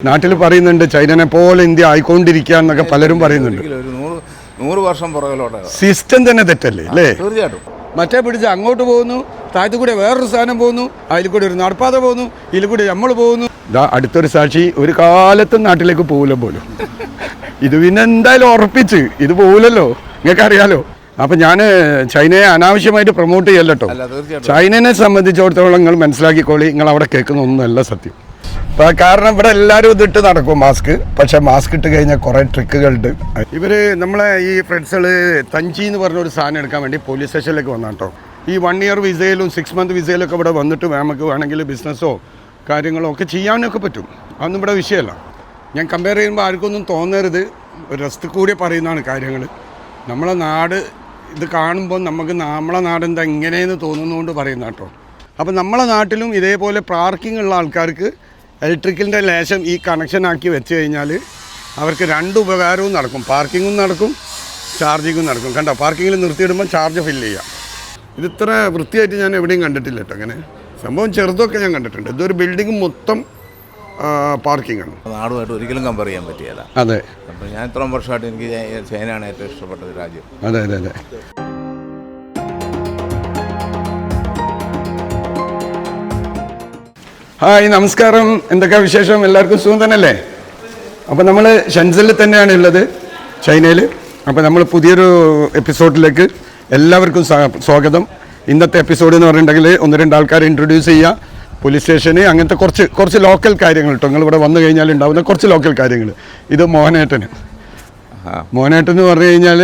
നാട്ടിൽ പറയുന്നുണ്ട് ചൈനനെ പോലെ ഇന്ത്യ ആയിക്കൊണ്ടിരിക്കുക എന്നൊക്കെ പലരും പറയുന്നുണ്ട്. നൂറ് വർഷം പുറകിലോട്ട് സിസ്റ്റം തന്നെ തെറ്റല്ലേ അല്ലേ? തീർച്ചയായിട്ടും. മറ്റേ പിടിച്ച് അങ്ങോട്ട് പോകുന്നു താഴത്തു കൂടെ വേറൊരു സാധനം പോകുന്നു അതിൽ കൂടെ ഒരു നടപ്പാത പോകുന്നു ഇതിൽ കൂടെ നമ്മൾ പോകുന്നു. ഇതാ അടുത്തൊരു സാക്ഷി ഒരു കാലത്തും നാട്ടിലേക്ക് പോകില്ല പോലും. ഇത് പിന്നെ എന്തായാലും ഉറപ്പിച്ച് ഇത് പോകില്ലല്ലോ നിങ്ങൾക്ക് അറിയാലോ അപ്പൊ ഞാൻ ചൈനയെ അനാവശ്യമായിട്ട് പ്രൊമോട്ട് ചെയ്യല്ലോ ചൈനനെ സംബന്ധിച്ചിടത്തോളം നിങ്ങൾ മനസ്സിലാക്കിക്കോളി നിങ്ങൾ അവിടെ കേൾക്കുന്ന ഒന്നല്ല സത്യം. കാരണം ഇവിടെ എല്ലാവരും ഇതിട്ട് നടക്കും മാസ്ക്. പക്ഷെ മാസ്ക് ഇട്ട് കഴിഞ്ഞാൽ കുറേ ട്രിക്കുകളുണ്ട്. ഇവർ നമ്മളെ ഈ ഫ്രണ്ട്സുകൾ തഞ്ചി എന്ന് പറഞ്ഞ ഒരു സാധനം എടുക്കാൻ വേണ്ടി പോലീസ് സ്റ്റേഷനിലേക്ക് വന്നാട്ടോ. ഈ വൺ ഇയർ വിസയിലും സിക്സ് മന്ത് വിസയിലും ഒക്കെ ഇവിടെ വന്നിട്ട് നമുക്ക് വേണമെങ്കിൽ ബിസിനസ്സോ കാര്യങ്ങളോ ഒക്കെ ചെയ്യാനൊക്കെ പറ്റും. അതൊന്നും ഇവിടെ വിഷയമല്ല. ഞാൻ കമ്പയർ ചെയ്യുമ്പോൾ ആർക്കൊന്നും തോന്നരുത്. ഒരു രസത്തിൽ കൂടി പറയുന്നതാണ് കാര്യങ്ങൾ നമ്മളെ നാട് ഇത് കാണുമ്പോൾ നമുക്ക് നമ്മളെ നാട് എന്താ ഇങ്ങനെയെന്ന് തോന്നുന്നതുകൊണ്ട് പറയുന്ന കേട്ടോ അപ്പോൾ നമ്മളെ നാട്ടിലും ഇതേപോലെ പാർക്കിംഗ് ഉള്ള ആൾക്കാർക്ക് ഇലക്ട്രിക്കലിന്റെ ലേശം ഈ കണക്ഷൻ ആക്കി വെച്ച് കഴിഞ്ഞാൽ അവർക്ക് രണ്ട് ഉപകാരവും നടക്കും. പാർക്കിങ്ങും നടക്കും ചാർജിങ്ങും നടക്കും. കണ്ടോ? പാർക്കിങ്ങിൽ നിർത്തിയിടുമ്പോൾ ചാർജ് ഫില്ല് ചെയ്യാം. ഇത് ഇത്ര വൃത്തിയായിട്ട് ഞാൻ എവിടെയും കണ്ടിട്ടില്ല കേട്ടോ അങ്ങനെ. സംഭവം ചെറുതൊക്കെ ഞാൻ കണ്ടിട്ടുണ്ട്. ഇതൊരു ബിൽഡിംഗ് മൊത്തം പാർക്കിംഗ് ആണ്. നാടുമായിട്ട് ഒരിക്കലും കമ്പയർ ചെയ്യാൻ പറ്റിയല്ല അതെ. അപ്പോൾ ഞാൻ ഇത്രയും വർഷമായിട്ട് എനിക്ക് ചൈനയാണ് ഏറ്റവും ഇഷ്ടപ്പെട്ട രാജ്യം. അതെ അതെ അതെ. ഹായ് നമസ്കാരം. എന്തൊക്കെയാ വിശേഷം? എല്ലാവർക്കും സുഖം തന്നെയല്ലേ? അപ്പം നമ്മൾ ഷെൻസലിൽ തന്നെയാണ് ഉള്ളത് ചൈനയിൽ അപ്പം നമ്മൾ പുതിയൊരു എപ്പിസോഡിലേക്ക് എല്ലാവർക്കും സ്വാഗതം. ഇന്നത്തെ എപ്പിസോഡ് എന്ന് പറഞ്ഞിട്ടുണ്ടെങ്കിൽ ഒന്ന് രണ്ട് ആൾക്കാരെ ഇൻട്രൊഡ്യൂസ് ചെയ്യുക. പോലീസ് സ്റ്റേഷന് അങ്ങനത്തെ കുറച്ച് കുറച്ച് ലോക്കൽ കാര്യങ്ങൾ കേട്ടോ നിങ്ങൾ ഇവിടെ വന്നു കഴിഞ്ഞാൽ ഉണ്ടാവുന്ന കുറച്ച് ലോക്കൽ കാര്യങ്ങൾ ഇത് മോഹനേട്ടന്. മോഹനേട്ടൻ എന്ന് പറഞ്ഞു കഴിഞ്ഞാൽ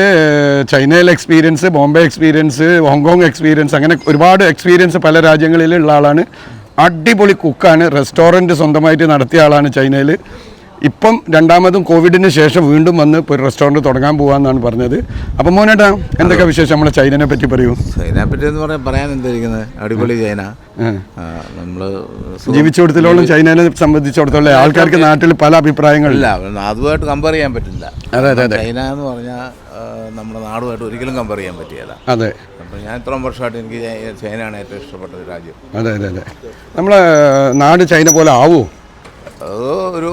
ചൈനയിലെ experience Bombay experience Hong Kong experience അങ്ങനെ ഒരുപാട് എക്സ്പീരിയൻസ് പല രാജ്യങ്ങളിലുള്ള ആളാണ്. അടിപൊളി കുക്കാണ്. റെസ്റ്റോറന്റ് സ്വന്തമായിട്ട് നടത്തിയ ആളാണ് ചൈനയിൽ. ഇപ്പം രണ്ടാമതും കോവിഡിന് ശേഷം വീണ്ടും വന്ന് ഇപ്പോൾ ഒരു റെസ്റ്റോറന്റ് തുടങ്ങാൻ പോകാമെന്നാണ് പറഞ്ഞത്. അപ്പം മോനേട്ടാ എന്തൊക്കെ വിശേഷം? നമ്മളെ ചൈനനെ പറ്റി പറയൂ. ചൈനയെ പറ്റി എന്ന് പറയാൻ പറയാൻ എന്തായിരിക്കുന്നത് അടിപൊളി ചൈന. നമ്മൾ ജീവിച്ചു ചൈനയെ സംബന്ധിച്ചിടത്തോളം ആൾക്കാർക്ക് നാട്ടിൽ പല അഭിപ്രായങ്ങളില്ല അതുമായിട്ട് കമ്പയർ ചെയ്യാൻ പറ്റില്ല. അതെ അതെ അതെ. ചൈന എന്ന് പറഞ്ഞാൽ നമ്മുടെ നാടുമായിട്ട് ഒരിക്കലും കമ്പയർ ചെയ്യാൻ പറ്റിയല്ല അതെ. അപ്പോൾ ഞാൻ ഇത്രയും വർഷമായിട്ട് എനിക്ക് ചൈനയാണ് ഏറ്റവും ഇഷ്ടപ്പെട്ട രാജ്യം. അതെ അതെ അതെ. നമ്മളെ നാട് ചൈന പോലെ ആവോ? അത് ഒരു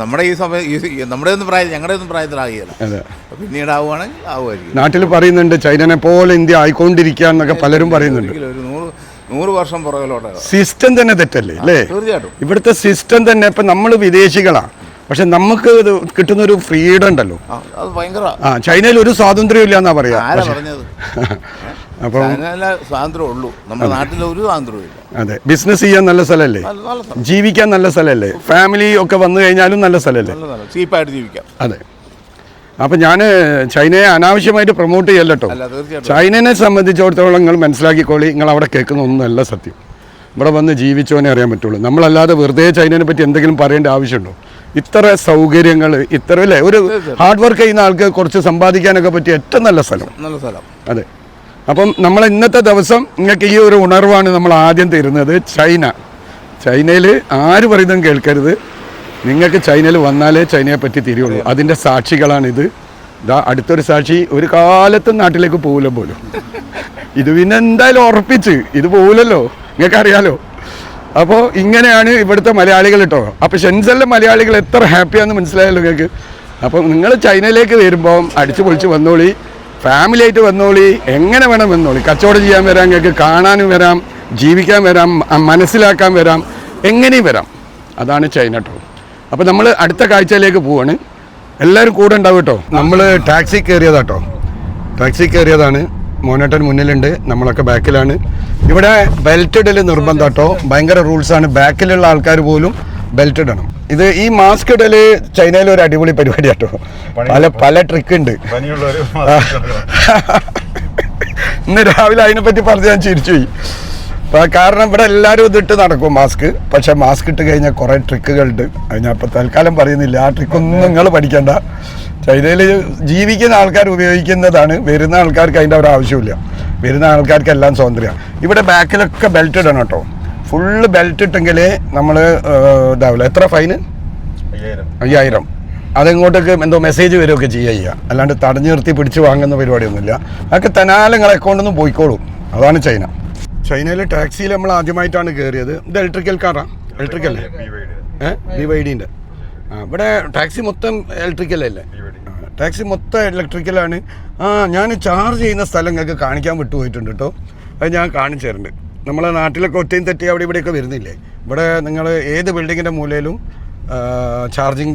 നമ്മുടെ ഈ സമയം ഈ നമ്മുടെ ഒന്നും പ്രായം ഞങ്ങളുടെ ഒന്നും പ്രായത്തിലാകിയല്ല അതെ. പിന്നീട് ആവുകയാണെങ്കിൽ ആവുമായിരിക്കും. നാട്ടിൽ പറയുന്നുണ്ട് ചൈനനെ പോലെ ഇന്ത്യ ആയിക്കൊണ്ടിരിക്കുക എന്നൊക്കെ പലരും പറയുന്നുണ്ട്. ഒരു നൂറ് നൂറ് വർഷം പുറകിലോട്ട് സിസ്റ്റം തന്നെ തെറ്റല്ലേ അല്ലേ? തീർച്ചയായിട്ടും. ഇവിടുത്തെ സിസ്റ്റം തന്നെ ഇപ്പം നമ്മൾ വിദേശികളാണ് പക്ഷെ നമുക്ക് ഇത് കിട്ടുന്ന ഒരു ഫ്രീഡം ഉണ്ടല്ലോ. ആ ചൈനയിൽ ഒരു സ്വാതന്ത്ര്യം ഇല്ല എന്നാ പറയാ ആരാ പറഞ്ഞത് അപ്പം ചൈനയിലെ സ്വാതന്ത്ര്യം ഉള്ളൂ നമ്മുടെ നാട്ടിൽ ഒരു സ്വാതന്ത്ര്യവും അതെ. ബിസിനസ് ചെയ്യാൻ നല്ല സ്ഥലമല്ലേ? ജീവിക്കാൻ നല്ല സ്ഥലമല്ലേ? ഫാമിലി ഒക്കെ വന്നു കഴിഞ്ഞാലും നല്ല സ്ഥലമല്ലേ? ചീപ്പായിട്ട് ജീവിക്കാം. അതെ. അപ്പം ഞാൻ ചൈനയെ അനാവശ്യമായിട്ട് പ്രൊമോട്ട് ചെയ്യല്ലോ ചൈനനെ സംബന്ധിച്ചിടത്തോളം നിങ്ങൾ മനസ്സിലാക്കിക്കോളി. നിങ്ങൾ അവിടെ കേൾക്കുന്ന ഒന്നല്ല സത്യം. ഇവിടെ വന്ന് ജീവിച്ചോനെ അറിയാൻ പറ്റുള്ളൂ. നമ്മളല്ലാതെ വെറുതെ ചൈനനെ പറ്റി എന്തെങ്കിലും പറയേണ്ട ആവശ്യമുണ്ടോ? ഇത്ര സൗകര്യങ്ങൾ ഇത്ര അല്ലേ? ഒരു ഹാർഡ് വർക്ക് ചെയ്യുന്ന ആൾക്ക് കുറച്ച് സമ്പാദിക്കാനൊക്കെ പറ്റിയ ഏറ്റവും നല്ല സ്ഥലം. നല്ല സ്ഥലം. അതെ. അപ്പം നമ്മൾ ഇന്നത്തെ ദിവസം നിങ്ങൾക്ക് ഈ ഒരു ഉണർവാണ് നമ്മൾ ആദ്യം തരുന്നത് ചൈന. ചൈനയിൽ ആര് പറയുന്നതും കേൾക്കരുത്. നിങ്ങൾക്ക് ചൈനയിൽ വന്നാലേ ചൈനയെ പറ്റി തിരിയുള്ളൂ. അതിന്റെ സാക്ഷികളാണിത്. ഇതാ അടുത്തൊരു സാക്ഷി ഒരു കാലത്തും നാട്ടിലേക്ക് പോകില്ല പോലും. ഇത് പിന്നെ എന്തായാലും ഉറപ്പിച്ച് ഇത് പോകില്ലല്ലോ നിങ്ങൾക്ക് അറിയാലോ അപ്പോൾ ഇങ്ങനെയാണ് ഇവിടുത്തെ മലയാളികൾ കേട്ടോ അപ്പോൾ ഷെൻസലിലെ മലയാളികൾ എത്ര ഹാപ്പിയാന്ന് മനസ്സിലായല്ലോ നിങ്ങൾക്ക്. അപ്പം നിങ്ങൾ ചൈനയിലേക്ക് വരുമ്പോൾ അടിച്ചു പൊളിച്ച് വന്നോളി. ഫാമിലി ആയിട്ട് വന്നോളി. എങ്ങനെ വേണം വന്നോളി? കച്ചവടം ചെയ്യാൻ വരാം നിങ്ങൾക്ക് കാണാനും വരാം ജീവിക്കാൻ വരാം മനസ്സിലാക്കാൻ വരാം എങ്ങനെയും വരാം. അതാണ് ചൈന ടൂർ അപ്പോൾ നമ്മൾ അടുത്ത കാഴ്ചയിലേക്ക് പോവാണ്. എല്ലാവരും കൂടെ ഉണ്ടാവും കേട്ടോ. നമ്മൾ ടാക്സി കയറിയതാട്ടോ ടാക്സി കയറിയതാണ്. മോനേട്ടൻ മുന്നിലുണ്ട്. നമ്മളൊക്കെ ബാക്കിലാണ്. ഇവിടെ ബെൽറ്റ് ഇടൽ നിർബന്ധം കേട്ടോ. ഭയങ്കര റൂൾസാണ് ബാക്കിലുള്ള ആൾക്കാർ പോലും ബെൽറ്റ് ഇടണം. ഇത് ഈ മാസ്ക് ഇടൽ ചൈനയിലെ ഒരു അടിപൊളി പരിപാടി കേട്ടോ പല പല ട്രിക്ക് ഉണ്ട്. ഇന്ന് രാവിലെ അതിനെപ്പറ്റി പറഞ്ഞ് ഞാൻ ചിരിച്ചു പോയി കാരണം ഇവിടെ എല്ലാവരും ഇതിട്ട് നടക്കും മാസ്ക് പക്ഷെ മാസ്ക് ഇട്ട് കഴിഞ്ഞാൽ കുറേ ട്രിക്കുകളുണ്ട് അത് ഞാൻ ഇപ്പൊ തൽക്കാലം പറയുന്നില്ല. ആ ട്രിക്കൊന്നും നിങ്ങൾ പഠിക്കണ്ട. ചൈനയിൽ ജീവിക്കുന്ന ആൾക്കാർ ഉപയോഗിക്കുന്നതാണ്. വരുന്ന ആൾക്കാർക്ക് അതിന്റെ ഒരു ആവശ്യമില്ല വരുന്ന ആൾക്കാർക്ക് എല്ലാം സ്വാതന്ത്ര്യമാണ്. ഇവിടെ ബാക്കിലൊക്കെ ബെൽറ്റ് ഇടണം കേട്ടോ. ഫുള്ള് ബെൽറ്റ് ഇട്ടെങ്കിൽ നമ്മൾ ഇതാവില്ല? എത്ര ഫൈന് അയ്യായിരം. അതെങ്ങോട്ടേക്ക് എന്തോ മെസ്സേജ് വരികയൊക്കെ ചെയ്യുക ചെയ്യുക അല്ലാണ്ട് തടഞ്ഞു നിർത്തി പിടിച്ച് വാങ്ങുന്ന പരിപാടിയൊന്നുമില്ല. അതൊക്കെ നിങ്ങളെ അക്കൗണ്ടിൽ നിന്ന് പോയിക്കോളും. അതാണ് ചൈന. ചൈനയിൽ ടാക്സിയിൽ നമ്മൾ ആദ്യമായിട്ടാണ് കയറിയത് ഇത് ഇലക്ട്രിക്കൽ കാറാണ് ഇലക്ട്രിക്കൽ ഏഹ് ബി വൈ ഡിന്റെ ആ ഇവിടെ ടാക്സി മൊത്തം ഇലക്ട്രിക്കൽ അല്ലേ? ആ, ടാക്സി മൊത്തം ഇലക്ട്രിക്കലാണ് ആ ഞാൻ ചാർജ് ചെയ്യുന്ന സ്ഥലം നിങ്ങൾക്ക് കാണിക്കാൻ വിട്ടുപോയിട്ടുണ്ട് കേട്ടോ അത് ഞാൻ കാണിച്ചു തരുന്നുണ്ട് നമ്മളെ നാട്ടിലൊക്കെ ഒറ്റയും തെറ്റി അവിടെ ഇവിടെയൊക്കെ വരുന്നില്ലേ? ഇവിടെ നിങ്ങൾ ഏത് ബിൽഡിങ്ങിന്റെ മൂലയിലും ചാർജിങ്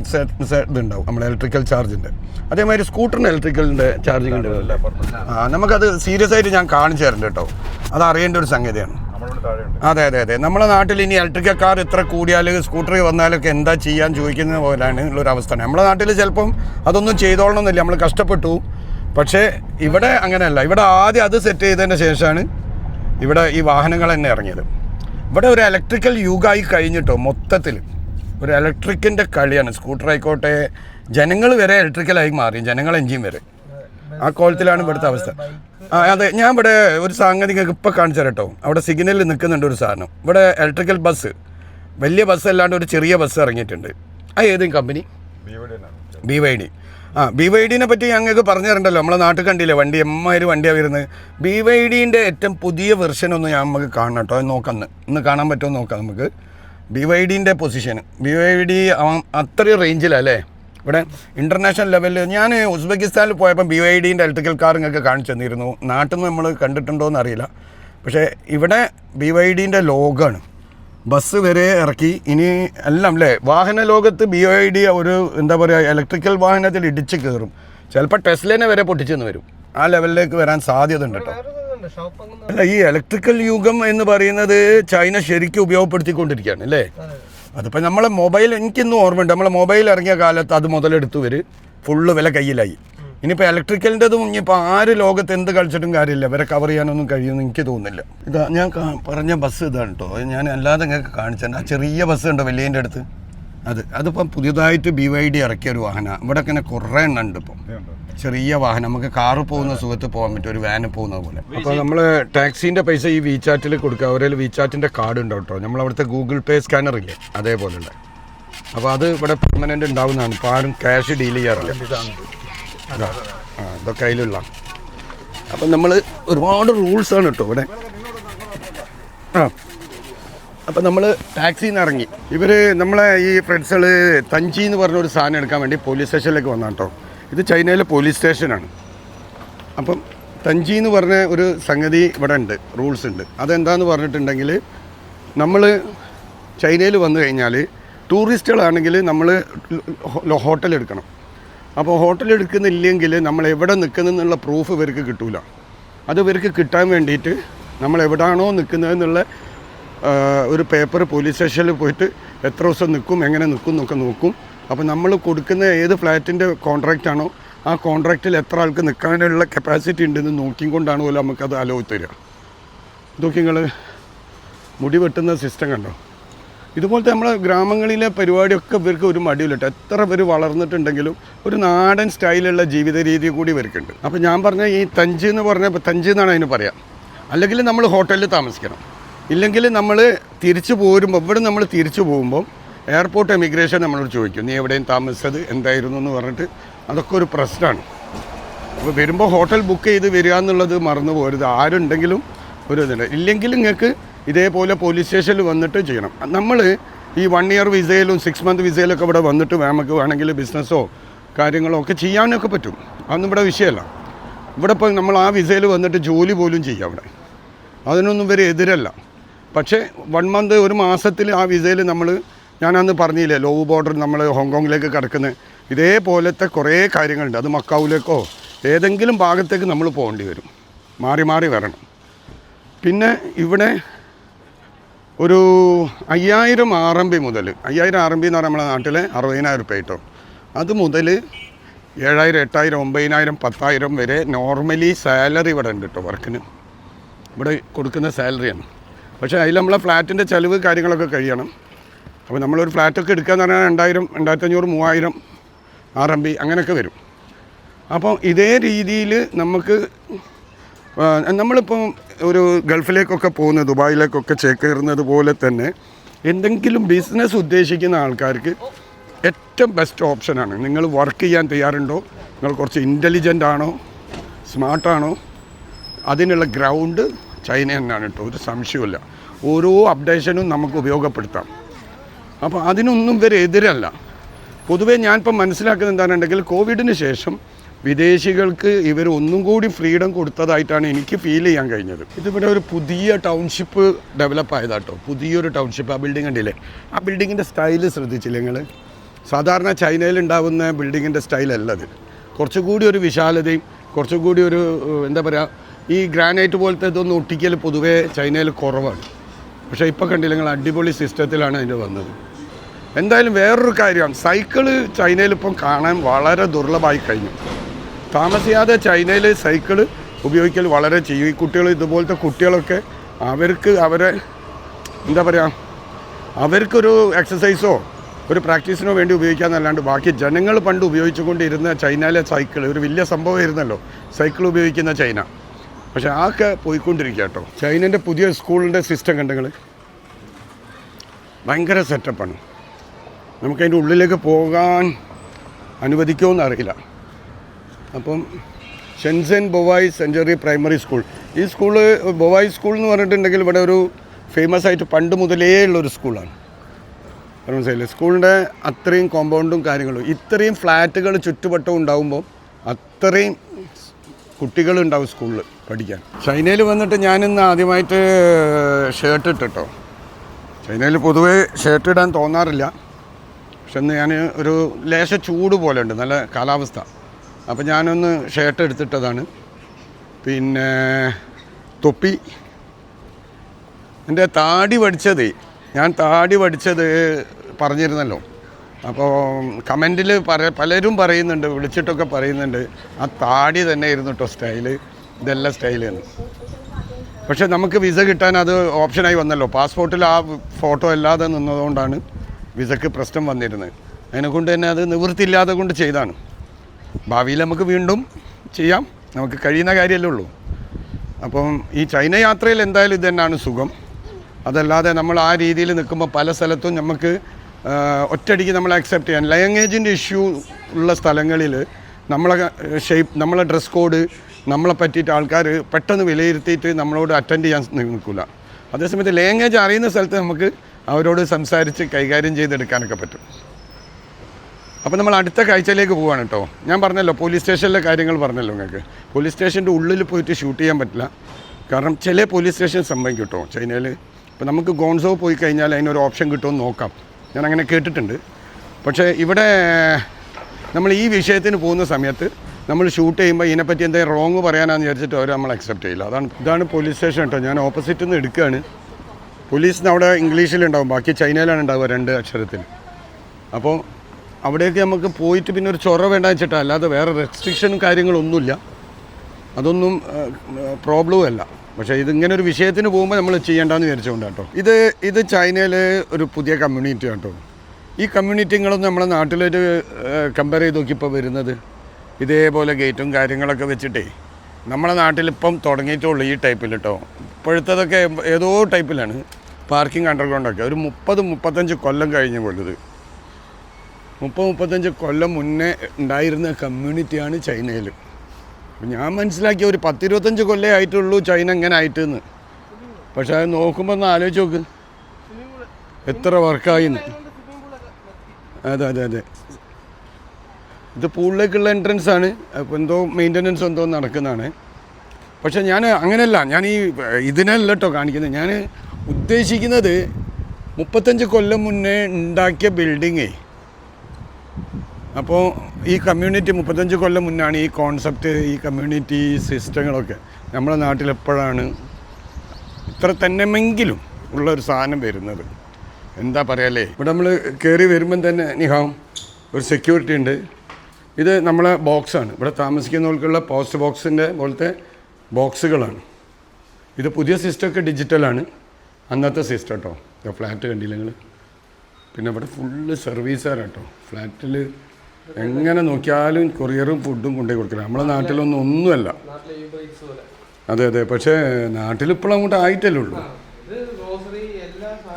ഇതുണ്ടാവും. നമ്മുടെ ഇലക്ട്രിക്കൽ ചാർജിന്റെ അതേമാതിരി സ്കൂട്ടറിന് ഇലക്ട്രിക്കലിന്റെ ചാർജിങ് ഉണ്ട്. ആ നമുക്കത് സീരിയസ് ആയിട്ട് ഞാൻ കാണിച്ചു തരണ്ട കേട്ടോ. അത് അറിയേണ്ട ഒരു സംഗതിയാണ്. അതെ അതെ അതെ. നമ്മുടെ നാട്ടിൽ ഇനി ഇലക്ട്രിക്കൽ കാർ ഇത്ര കൂടിയാൽ സ്കൂട്ടറിൽ വന്നാലൊക്കെ എന്താ ചെയ്യാൻ ചോദിക്കുന്ന പോലെയാണ് ഉള്ളൊരു അവസ്ഥ. നമ്മുടെ നാട്ടിൽ ചിലപ്പം അതൊന്നും ചെയ്തോളണമെന്നില്ല നമ്മൾ കഷ്ടപ്പെട്ടു. പക്ഷേ ഇവിടെ അങ്ങനെയല്ല. ഇവിടെ ആദ്യം അത് സെറ്റ് ചെയ്തതിന് ശേഷമാണ് ഇവിടെ ഈ വാഹനങ്ങൾ തന്നെ ഇറങ്ങിയത്. ഇവിടെ ഒരു ഇലക്ട്രിക്കൽ യുഗമായി കഴിഞ്ഞിട്ടോ മൊത്തത്തിൽ ഒരു ഇലക്ട്രിക്കിന്റെ കളിയാണ്. സ്കൂട്ടർ ആയിക്കോട്ടെ ജനങ്ങൾ വരെ ഇലക്ട്രിക്കലായി മാറി. ജനങ്ങൾ എഞ്ചിൻ വരെ. ആ കോലത്തിലാണ് ഇവിടുത്തെ അവസ്ഥ. ആ അതെ ഞാൻ ഇവിടെ ഒരു സാങ്കേതിക ഇപ്പം ഇപ്പോൾ കാണിച്ചു തരട്ടോ. കേട്ടോ അവിടെ സിഗ്നലിൽ നിൽക്കുന്നുണ്ട് ഒരു സാധനം. ഇവിടെ ഇലക്ട്രിക്കൽ ബസ് വലിയ ബസ് അല്ലാണ്ട് ഒരു ചെറിയ ബസ് ഇറങ്ങിയിട്ടുണ്ട്. ആ ഏതും കമ്പനി ബി വൈ ഡി ആ ബി വൈ ഡിനെ പറ്റി ഞങ്ങൾക്ക് പറഞ്ഞു തരണ്ടല്ലോ. നമ്മളെ നാട്ടിൽ കണ്ടില്ലേ വണ്ടി എമ്മാതിരി വണ്ടിയാണ് വരുന്നത് ബി വൈ ഡിന്റെ ഏറ്റവും പുതിയ വെർഷൻ ഒന്ന് ഞാൻ നമുക്ക് കാണണം കേട്ടോ. അത് നോക്കാം ഇന്ന്. ഇന്ന് കാണാൻ പറ്റുമോ നോക്കാം നമുക്ക്. ബി വൈ ഡിന്റെ പൊസിഷൻ ബി വൈ ഡി അത്രയും റേഞ്ചിലല്ലേ ഇവിടെ ഇന്റർനാഷണൽ ലെവലിൽ ഞാൻ ഉസ്ബെക്കിസ്ഥാനിൽ പോയപ്പോൾ ബി വൈ ഡിന്റെ ഇലക്ട്രിക്കൽ കാർ നിങ്ങൾക്ക് കാണിച്ചു തന്നിരുന്നു. നാട്ടിൽ നിന്ന് നമ്മൾ കണ്ടിട്ടുണ്ടോ എന്നറിയില്ല പക്ഷേ ഇവിടെ ബി വൈ ഡിന്റെ ലോഗാണ് ബസ് വരെ ഇറക്കി. ഇനി എല്ലാം അല്ലേ വാഹന ലോകത്ത് ബി ഒ ഐ ഡി ഒരു എന്താ പറയുക ഇലക്ട്രിക്കൽ വാഹനത്തിൽ ഇടിച്ച് കയറും ചിലപ്പോൾ ടെസ്ലേനെ വരെ പൊട്ടിച്ചെന്ന് വരും. ആ ലെവലിലേക്ക് വരാൻ സാധ്യത ഉണ്ട് കേട്ടോ അല്ല ഈ ഇലക്ട്രിക്കൽ യുഗം എന്ന് പറയുന്നത് ചൈന ശരിക്കും ഉപയോഗപ്പെടുത്തിക്കൊണ്ടിരിക്കുകയാണ് അല്ലേ അതിപ്പോൾ നമ്മളെ മൊബൈൽ എനിക്കിന്നും ഓർമ്മയുണ്ട്. നമ്മളെ മൊബൈൽ ഇറങ്ങിയ കാലത്ത് അത് മുതലെടുത്ത് വരും ഫുള്ള് വില കയ്യിലായി. ഇനിയിപ്പോൾ ഇലക്ട്രിക്കലിന്റെതും ഇനിയിപ്പോൾ ആര് ലോകത്ത് എന്ത് കളിച്ചിട്ടും കാര്യമില്ല. ഇവരെ കവർ ചെയ്യാനൊന്നും കഴിയുമെന്ന് എനിക്ക് തോന്നുന്നില്ല. ഇതാ ഞാൻ പറഞ്ഞ ബസ് ഇതാണ് കേട്ടോ ഞാൻ അല്ലാതെ നിങ്ങൾക്ക് കാണിച്ചാൽ ആ ചെറിയ ബസ് ഉണ്ടോ വലിയതിന്റെ അടുത്ത്? അത് അതിപ്പം പുതിയതായിട്ട് ബി വൈ ഡി ഇറക്കിയ ഒരു വാഹനമാണ് ഇവിടെ ഇങ്ങനെ കുറേ എണ്ണം ഉണ്ട് ഇപ്പം. ചെറിയ വാഹനം. നമുക്ക് കാറ് പോകുന്ന സുഖത്ത് പോകാൻ പറ്റും. ഒരു വാന് പോകുന്ന പോലെ. അപ്പോൾ നമ്മൾ ടാക്സീന്റെ പൈസ ഈ വിചാറ്റിൽ കൊടുക്കുക. അവരിൽ വിചാറ്റിന്റെ കാർഡ് ഉണ്ട് കേട്ടോ നമ്മൾ അവിടുത്തെ ഗൂഗിൾ പേ സ്കാനർ ഇല്ലേ? അതേപോലെ ഉണ്ട് അപ്പോൾ അത് ഇവിടെ പെർമനന്റ് ഉണ്ടാവുന്നതാണ്. ഇപ്പോൾ ആരും ക്യാഷ് ഡീൽ ചെയ്യാറില്ല. ആ ഇതൊക്കെ കയ്യിലുള്ള അപ്പം നമ്മൾ ഒരുപാട് റൂൾസാണ് കേട്ടോ ഇവിടെ. ആ. അപ്പം നമ്മൾ ടാക്സിയിൽ നിന്ന് ഇറങ്ങി. ഇവർ നമ്മളെ ഈ ഫ്രണ്ട്സുകൾ തഞ്ചി എന്ന് പറഞ്ഞ ഒരു സാധനം എടുക്കാൻ വേണ്ടി പോലീസ് സ്റ്റേഷനിലേക്ക് വന്നാണ് കേട്ടോ ഇത് ചൈനയിലെ പോലീസ് സ്റ്റേഷനാണ് അപ്പം തഞ്ചി എന്ന് പറഞ്ഞ ഒരു സംഗതി ഇവിടെ ഉണ്ട് റൂൾസ് ഉണ്ട്. അതെന്താന്ന് പറഞ്ഞിട്ടുണ്ടെങ്കിൽ നമ്മൾ ചൈനയിൽ വന്നു കഴിഞ്ഞാൽ ടൂറിസ്റ്റുകളാണെങ്കിൽ നമ്മൾ ഹോട്ടൽ എടുക്കണം. അപ്പോൾ ഹോട്ടൽ എടുക്കുന്നില്ലെങ്കിൽ നമ്മൾ എവിടെ നിൽക്കുന്നെന്നുള്ള പ്രൂഫ് ഇവർക്ക് കിട്ടൂല. അത് ഇവർക്ക് കിട്ടാൻ വേണ്ടിയിട്ട് നമ്മൾ എവിടാണോ നിൽക്കുന്നതെന്നുള്ള ഒരു പേപ്പർ പോലീസ് സ്റ്റേഷനിൽ പോയിട്ട് എത്ര ദിവസം നിൽക്കും എങ്ങനെ നിൽക്കും എന്നൊക്കെ നോക്കും. അപ്പോൾ നമ്മൾ കൊടുക്കുന്ന ഏത് ഫ്ലാറ്റിന്റെ കോൺട്രാക്റ്റാണോ ആ കോൺട്രാക്റ്റിൽ എത്ര ആൾക്ക് നിൽക്കാനുള്ള കപ്പാസിറ്റി ഉണ്ടെന്ന് നോക്കിയും കൊണ്ടാണ് പോലും നമുക്കത് അലോ തരിക. നോക്കി നിങ്ങൾ മുടി വെട്ടുന്ന സിസ്റ്റം കണ്ടോ? ഇതുപോലത്തെ നമ്മളെ ഗ്രാമങ്ങളിലെ പരിപാടിയൊക്കെ ഇവർക്ക് ഒരു മടിയില്ല എത്ര പേര് വളർന്നിട്ടുണ്ടെങ്കിലും ഒരു നാടൻ സ്റ്റൈലുള്ള ജീവിത രീതി കൂടി ഇവർക്കുണ്ട്. അപ്പോൾ ഞാൻ പറഞ്ഞ ഈ തഞ്ച് എന്ന് പറഞ്ഞ തഞ്ച് എന്നാണ് അതിന് പറയാം. അല്ലെങ്കിൽ നമ്മൾ ഹോട്ടലിൽ താമസിക്കണം. ഇല്ലെങ്കിൽ നമ്മൾ തിരിച്ചു പോരുമ്പോൾ ഇവിടെ നമ്മൾ തിരിച്ചു പോകുമ്പോൾ എയർപോർട്ട് എമിഗ്രേഷൻ നമ്മളോട് ചോദിക്കും നീ എവിടെയും താമസിച്ചത്? എന്തായിരുന്നു? എന്ന് പറഞ്ഞിട്ട് അതൊക്കെ ഒരു പ്രശ്നമാണ്. അപ്പോൾ വരുമ്പോൾ ഹോട്ടൽ ബുക്ക് ചെയ്ത് വരിക എന്നുള്ളത് മറന്നു പോരുത് ആരുണ്ടെങ്കിലും ഒരു ഇതുണ്ട് ഇല്ലെങ്കിൽ നിങ്ങൾക്ക് ഇതേപോലെ പോലീസ് സ്റ്റേഷനിൽ വന്നിട്ട് ചെയ്യണം. നമ്മൾ ഈ വൺ ഇയർ വിസയിലും സിക്സ് മന്ത് വിസയിലൊക്കെ ഇവിടെ വന്നിട്ട് നമുക്ക് വേണമെങ്കിൽ ബിസിനസ്സോ കാര്യങ്ങളോ ഒക്കെ ചെയ്യാനൊക്കെ പറ്റും. അതൊന്നും ഇവിടെ വിഷയമല്ല. ഇവിടെ ഇപ്പോൾ നമ്മൾ ആ വിസയിൽ വന്നിട്ട് ജോലി പോലും ചെയ്യാം അവിടെ അതിനൊന്നും ഇവർ എതിരല്ല. പക്ഷേ വൺ മന്ത് ഒരു മാസത്തിൽ ആ വിസയിൽ നമ്മൾ ഞാനന്ന് പറഞ്ഞില്ലേ ലോ ബോർഡർ നമ്മൾ ഹോങ്കോങ്ങിലേക്ക് കിടക്കുന്ന. ഇതേപോലത്തെ കുറേ കാര്യങ്ങളുണ്ട്. അത് മക്കാവിലേക്കോ ഏതെങ്കിലും ഭാഗത്തേക്ക് നമ്മൾ പോകേണ്ടി വരും. മാറി മാറി വരണം. പിന്നെ ഇവിടെ ഒരു അയ്യായിരം ആർ എം ബി മുതൽ അയ്യായിരം ആർ എം ബി എന്ന് പറഞ്ഞാൽ നമ്മുടെ നാട്ടിലെ അറുപതിനായിരം റുപ്യ കേട്ടോ അത് മുതൽ ഏഴായിരം എട്ടായിരം ഒമ്പതിനായിരം പത്തായിരം വരെ നോർമലി സാലറി ഇവിടെ ഉണ്ട് കേട്ടോ വർക്കിന് ഇവിടെ കൊടുക്കുന്ന സാലറിയാണ് പക്ഷേ അതിൽ നമ്മളെ ഫ്ലാറ്റിന്റെ ചിലവ് കാര്യങ്ങളൊക്കെ കഴിയണം. അപ്പോൾ നമ്മളൊരു ഫ്ലാറ്റൊക്കെ എടുക്കുകയെന്ന് പറഞ്ഞാൽ രണ്ടായിരം രണ്ടായിരത്തഞ്ഞൂറ് മൂവായിരം ആർ എം ബി അങ്ങനെയൊക്കെ വരും. അപ്പോൾ ഇതേ രീതിയിൽ നമുക്ക് നമ്മളിപ്പം ഒരു ഗൾഫിലേക്കൊക്കെ പോകുന്ന ദുബായിലേക്കൊക്കെ ചേക്കേറുന്നത് പോലെ തന്നെ എന്തെങ്കിലും ബിസിനസ് ഉദ്ദേശിക്കുന്ന ആൾക്കാർക്ക് ഏറ്റവും ബെസ്റ്റ് ഓപ്ഷനാണ് നിങ്ങൾ വർക്ക് ചെയ്യാൻ തയ്യാറുണ്ടോ? നിങ്ങൾ കുറച്ച് ഇന്റലിജന്റ് ആണോ? സ്മാർട്ടാണോ അതിനുള്ള ഗ്രൗണ്ട് ചൈന തന്നെയാണ് കേട്ടോ ഒരു സംശയമില്ല ഓരോ അപ്ഡേഷനും നമുക്ക് ഉപയോഗപ്പെടുത്താം. അപ്പോൾ അതിനൊന്നും ഇവർ എതിരല്ല പൊതുവേ ഞാനിപ്പം മനസ്സിലാക്കുന്നത് എന്താണെന്നുണ്ടെങ്കിൽ കോവിഡിന് ശേഷം വിദേശികൾക്ക് ഇവർ ഒന്നും കൂടി ഫ്രീഡം കൊടുത്തതായിട്ടാണ് എനിക്ക് ഫീൽ ചെയ്യാൻ കഴിഞ്ഞത്. ഇതിവിടെ ഒരു പുതിയ ടൗൺഷിപ്പ് ഡെവലപ്പ് ആയതാട്ടോ. പുതിയൊരു ടൗൺഷിപ്പ് ആ ബിൽഡിംഗ് ഉണ്ടല്ലേ ആ ബിൽഡിങ്ങിന്റെ സ്റ്റൈൽ ശ്രദ്ധിച്ചില്ലേ നിങ്ങൾ സാധാരണ ചൈനയിൽ ഉണ്ടാവുന്ന ബിൽഡിങ്ങിന്റെ സ്റ്റൈലല്ല അത്. കുറച്ചുകൂടി ഒരു വിശാലതയും കുറച്ചുകൂടി ഒരു എന്താ പറയുക ഈ ഗ്രാനൈറ്റ് പോലത്തെ ഇതൊന്നും ഒട്ടിക്കൽ പൊതുവേ ചൈനയിൽ കുറവാണ്. പക്ഷേ ഇപ്പോൾ കണ്ടില്ല നിങ്ങൾ അടിപൊളി സിസ്റ്റത്തിലാണ് അതിന്റെ വന്നത്. എന്തായാലും വേറൊരു കാര്യമാണ് സൈക്കിൾ ചൈനയിൽ ഇപ്പം കാണാൻ വളരെ ദുർലഭമായി കഴിഞ്ഞു. താമസിയാതെ ചൈനയിൽ സൈക്കിൾ ഉപയോഗിക്കൽ വളരെ ചെയ്യും. ഈ കുട്ടികൾ ഇതുപോലത്തെ കുട്ടികളൊക്കെ അവർക്ക് അവരെ എന്താ പറയുക അവർക്കൊരു എക്സസൈസോ ഒരു പ്രാക്ടീസിനോ വേണ്ടി ഉപയോഗിക്കാമെന്നല്ലാണ്ട് ബാക്കി ജനങ്ങൾ പണ്ട് ഉപയോഗിച്ചുകൊണ്ടിരുന്ന ചൈനയിലെ സൈക്കിൾ ഒരു വലിയ സംഭവമായിരുന്നല്ലോ സൈക്കിൾ ഉപയോഗിക്കുന്ന ചൈന. പക്ഷെ ആക്കെ പോയിക്കൊണ്ടിരിക്കുക കേട്ടോ. ചൈനന്റെ പുതിയ സ്കൂളിന്റെ സിസ്റ്റം കണ്ടെങ്കിൽ ഭയങ്കര സെറ്റപ്പാണ് നമുക്കതിന്റെ ഉള്ളിലേക്ക് പോകാൻ അനുവദിക്കുമോ അറിയില്ല അപ്പം ഷെൻസൻ ബൊവായ് സെഞ്ചുറി പ്രൈമറി സ്കൂൾ ഈ സ്കൂൾ ബൊവായ് സ്കൂൾ എന്ന് പറഞ്ഞിട്ടുണ്ടെങ്കിൽ ഇവിടെ ഒരു ഫേമസ് ആയിട്ട് പണ്ട് മുതലേ ഉള്ളൊരു സ്കൂളാണ് മനസ്സിലായില്ലേ? സ്കൂളിന്റെ അത്രയും കോമ്പൗണ്ടും കാര്യങ്ങളും. ഇത്രയും ഫ്ലാറ്റുകൾ ചുറ്റുവട്ടവും ഉണ്ടാകുമ്പോൾ അത്രയും കുട്ടികളുണ്ടാവും സ്കൂളിൽ പഠിക്കാൻ. ചൈനയിൽ വന്നിട്ട് ഞാനിന്ന് ആദ്യമായിട്ട് ഷർട്ട് ഇട്ടിട്ടോ. ചൈനയിൽ പൊതുവേ ഷർട്ട് ഇടാൻ തോന്നാറില്ല. പക്ഷെ ഇന്ന് ഞാൻ ഒരു ലേശ ചൂട് പോലെ ഉണ്ട്. നല്ല കാലാവസ്ഥ. അപ്പോൾ ഞാനൊന്ന് ഷർട്ട് എടുത്തിട്ടതാണ്. പിന്നെ തൊപ്പി. എന്റെ താടി പഠിച്ചത് ഞാൻ താടി പഠിച്ചത് പറഞ്ഞിരുന്നല്ലോ. അപ്പോൾ കമന്റിൽ പറ പലരും പറയുന്നുണ്ട് വിളിച്ചിട്ടൊക്കെ പറയുന്നുണ്ട് ആ താടി തന്നെ ആയിരുന്നു കേട്ടോ സ്റ്റൈൽ ഇതെല്ലാം സ്റ്റൈൽ പക്ഷേ നമുക്ക് വിസ കിട്ടാൻ അത് ഓപ്ഷനായി വന്നല്ലോ. പാസ്പോർട്ടിൽ ആ ഫോട്ടോ അല്ലാതെ നിന്നതുകൊണ്ടാണ് വിസക്ക് പ്രശ്നം വന്നിരുന്നത്. അതിനെക്കൊണ്ട് തന്നെ അത് നിവൃത്തിയില്ലാതെ കൊണ്ട് ചെയ്താണ്. ഭാവിയിൽ നമുക്ക് വീണ്ടും ചെയ്യാം. നമുക്ക് കഴിയുന്ന കാര്യമല്ലേ ഉള്ളൂ. അപ്പം ഈ ചൈന യാത്രയിൽ എന്തായാലും ഇത് തന്നെയാണ് സുഖം. അതല്ലാതെ നമ്മൾ ആ രീതിയിൽ നിൽക്കുമ്പോൾ പല സ്ഥലത്തും നമുക്ക് ഒറ്റയടിക്ക് നമ്മൾ അക്സെപ്റ്റ് ചെയ്യാൻ ലാംഗ്വേജിന്റെ ഇഷ്യൂ ഉള്ള സ്ഥലങ്ങളിൽ നമ്മളെ ഷേപ്പ് നമ്മളെ ഡ്രസ് കോഡ് നമ്മളെ പറ്റിയിട്ട് ആൾക്കാർ പെട്ടെന്ന് വിലയിരുത്തിയിട്ട് നമ്മളോട് അറ്റൻഡ് ചെയ്യാൻ നിൽക്കില്ല. അതേസമയത്ത് ലാംഗ്വേജ് അറിയുന്ന സ്ഥലത്ത് നമുക്ക് അവരോട് സംസാരിച്ച് കൈകാര്യം ചെയ്തെടുക്കാനൊക്കെ പറ്റും. അപ്പോൾ നമ്മൾ അടുത്ത കാഴ്ചയിലേക്ക് പോവുകയാണ് കേട്ടോ. ഞാൻ പറഞ്ഞല്ലോ പോലീസ് സ്റ്റേഷനിലെ കാര്യങ്ങൾ പറഞ്ഞല്ലോ നിങ്ങൾക്ക്. പോലീസ് സ്റ്റേഷന്റെ ഉള്ളിൽ പോയിട്ട് ഷൂട്ട് ചെയ്യാൻ പറ്റില്ല. കാരണം ചില പോലീസ് സ്റ്റേഷൻ സംഭവിക്കും കേട്ടോ ചൈനയിൽ ഇപ്പോൾ നമുക്ക് ഗോൺസോ പോയി കഴിഞ്ഞാൽ അതിനൊരു ഓപ്ഷൻ കിട്ടുമെന്ന് നോക്കാം. ഞാൻ അങ്ങനെ കേട്ടിട്ടുണ്ട്. പക്ഷേ ഇവിടെ നമ്മൾ ഈ വിഷയത്തിന് പോകുന്ന സമയത്ത് നമ്മൾ ഷൂട്ട് ചെയ്യുമ്പോൾ ഇതിനെപ്പറ്റി എന്തെങ്കിലും റോങ് പറയാനാന്ന് വിചാരിച്ചിട്ട് അവർ നമ്മൾ അക്സെപ്റ്റ് ചെയ്യില്ല. അതാണ് ഇതാണ് പോലീസ് സ്റ്റേഷൻ കേട്ടോ. ഞാൻ ഓപ്പോസിറ്റിൽ നിന്ന് എടുക്കുകയാണ്. പോലീസിന് അവിടെ ഇംഗ്ലീഷിലുണ്ടാവും ബാക്കി ചൈനയിലാണ് ഉണ്ടാവുക രണ്ട് അക്ഷരത്തിൽ. അപ്പോൾ അവിടേക്ക് നമുക്ക് പോയിട്ട് പിന്നെ ഒരു ചൊറ വേണ്ട വെച്ചിട്ടാ. അല്ലാതെ വേറെ റെസ്ട്രിക്ഷനും കാര്യങ്ങളൊന്നുമില്ല. അതൊന്നും പ്രോബ്ലവും അല്ല. പക്ഷേ ഇതിങ്ങനെ ഒരു വിഷയത്തിന് പോകുമ്പോൾ നമ്മൾ ചെയ്യേണ്ടെന്ന് വിചാരിച്ചുകൊണ്ട് കേട്ടോ. ഇത് ഇത് ചൈനയിലെ ഒരു പുതിയ കമ്മ്യൂണിറ്റി കേട്ടോ. ഈ കമ്മ്യൂണിറ്റികളൊന്നും നമ്മുടെ നാട്ടിലൊരു കമ്പയർ ചെയ്ത് നോക്കിയപ്പോൾ വരുന്നത് ഇതേപോലെ ഗേറ്റും കാര്യങ്ങളൊക്കെ വെച്ചിട്ടേ നമ്മുടെ നാട്ടിലിപ്പം തുടങ്ങിയിട്ടുള്ളൂ ഈ ടൈപ്പിൽ കേട്ടോ ഇപ്പോഴത്തതൊക്കെ ഏതോ ടൈപ്പിലാണ് പാർക്കിംഗ് അണ്ടർഗ്രൗണ്ടൊക്കെ ഒരു മുപ്പത് മുപ്പത്തഞ്ച് കൊല്ലം കഴിഞ്ഞ് കൊല്ലത് മുപ്പത് മുപ്പത്തഞ്ച് കൊല്ലം മുന്നേ ഉണ്ടായിരുന്ന കമ്മ്യൂണിറ്റിയാണ് ചൈനയിൽ ഞാൻ മനസ്സിലാക്കിയ ഒരു പത്തിരുപത്തഞ്ച് കൊല്ലേ ആയിട്ടുള്ളൂ ചൈന ഇങ്ങനെ ആയിട്ടെന്ന്. പക്ഷെ അത് നോക്കുമ്പോൾ ഒന്ന് ആലോചിച്ച് നോക്ക്. എത്ര വർക്കായിന്ന് അതെ അതെ അതെ. ഇത് പൂളിലേക്കുള്ള എൻട്രൻസ് ആണ്. അപ്പോൾ എന്തോ മെയിന്റനൻസ് എന്തോ നടക്കുന്നതാണ്. പക്ഷെ ഞാൻ അങ്ങനെയല്ല ഞാൻ ഈ ഇതിനല്ല കേട്ടോ കാണിക്കുന്നത് ഞാൻ ഉദ്ദേശിക്കുന്നത് മുപ്പത്തഞ്ച് കൊല്ലം മുന്നേ ഉണ്ടാക്കിയ ബിൽഡിങ്ങേ അപ്പോൾ ഈ കമ്മ്യൂണിറ്റി മുപ്പത്തഞ്ച് കൊല്ലം മുന്നാണ് ഈ കോൺസെപ്റ്റ് ഈ കമ്മ്യൂണിറ്റി സിസ്റ്റങ്ങളൊക്കെ നമ്മുടെ നാട്ടിൽ എപ്പോഴാണ് ഇത്ര തന്നെമെങ്കിലും ഉള്ളൊരു സാധനം വരുന്നത്. എന്താ പറയല്ലേ? ഇവിടെ നമ്മൾ കയറി വരുമ്പം തന്നെ നിഹാം ഒരു സെക്യൂരിറ്റി ഉണ്ട്. ഇത് നമ്മളെ ബോക്സാണ്. ഇവിടെ താമസിക്കുന്നവർക്കുള്ള പോസ്റ്റ് ബോക്സിന്റെ പോലത്തെ ബോക്സുകളാണ്. ഇത് പുതിയ സിസ്റ്റമൊക്കെ ഡിജിറ്റലാണ് അന്നത്തെ സിസ്റ്റം കേട്ടോ ഫ്ലാറ്റ് കണ്ടില്ല നിങ്ങൾ പിന്നെ ഇവിടെ ഫുള്ള് സർവീസാണ് കേട്ടോ ഫ്ലാറ്റിൽ എങ്ങനെ നോക്കിയാലും കൊറിയറും ഫുഡും കൊണ്ടേ കൊടുക്കില്ല നമ്മളെ നാട്ടിലൊന്നും ഒന്നുമല്ല. അതെ അതെ. പക്ഷേ നാട്ടിലിപ്പോൾ അങ്ങോട്ട് ആയിട്ടല്ലേ ഉള്ളൂ.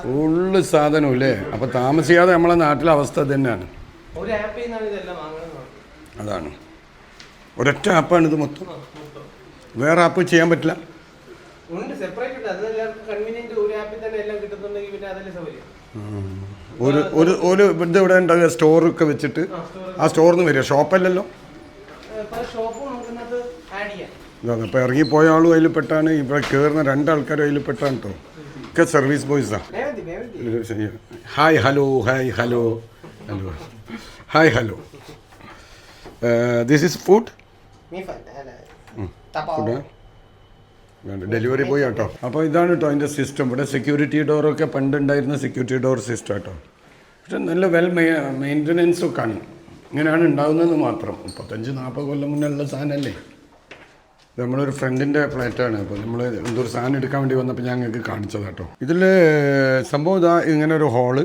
ഫുള്ള് സാധനവും ഇല്ലേ? അപ്പോൾ താമസിയാതെ നമ്മളെ നാട്ടിലെ അവസ്ഥ തന്നെയാണ് അതാണ്. ഒരൊറ്റ ആപ്പാണ് ഇത് മൊത്തം. മൊത്തം. വേറെ ആപ്പ് ചെയ്യാൻ പറ്റില്ല. ഉണ്ട് സെപ്പറേറ്റ് ഉണ്ട്. അത് എല്ലാവർക്കും കൺവീനിയന്റ് ഒരു ആപ്പിൽ തന്നെ എല്ലാം കിട്ടുന്നുണ്ടെങ്കിൽ പിന്നെ അതല്ലേ സൗകര്യം. ഒരു ഒരു ഒരു ഇത് ഇവിടെ ഉണ്ടാകുക സ്റ്റോറൊക്കെ വെച്ചിട്ട് ആ സ്റ്റോറിൽ നിന്ന് വരിക. ഷോപ്പല്ലല്ലോ ഇതാണ് അപ്പോൾ ഇറങ്ങിപ്പോയ ആളും അതിൽ പെട്ടാണ് ഇവിടെ കയറുന്ന രണ്ടാൾക്കാരും അതിൽ പെട്ടാണ് കേട്ടോ ഒക്കെ service ബോയ്സാണ് hi hello hi hello hello hi hello this is food food delivery പോയി കേട്ടോ. അപ്പോൾ ഇതാണ് കേട്ടോ അതിന്റെ സിസ്റ്റം ഇവിടെ സെക്യൂരിറ്റി ഡോറൊക്കെ പണ്ടുണ്ടായിരുന്ന സെക്യൂരിറ്റി ഡോർ സിസ്റ്റം കേട്ടോ പക്ഷെ നല്ല വെൽ മെയിന്റനൻസ് ഒക്കെ ആണ്. ഇങ്ങനെയാണ് ഉണ്ടാകുന്നത് മാത്രം. മുപ്പത്തഞ്ച് നാൽപ്പത് കൊല്ലം മുന്നേ ഉള്ള സാധനമല്ലേ നമ്മളൊരു ഫ്രണ്ടിന്റെ ഫ്ലാറ്റാണ് അപ്പോൾ നമ്മൾ എന്തൊരു സാധനം എടുക്കാൻ വേണ്ടി വന്നപ്പോൾ ഞാൻ ഞങ്ങൾക്ക് കാണിച്ചത് കേട്ടോ. ഇതിൽ സംഭവം ഇതാ ഇങ്ങനെ ഒരു ഹോൾ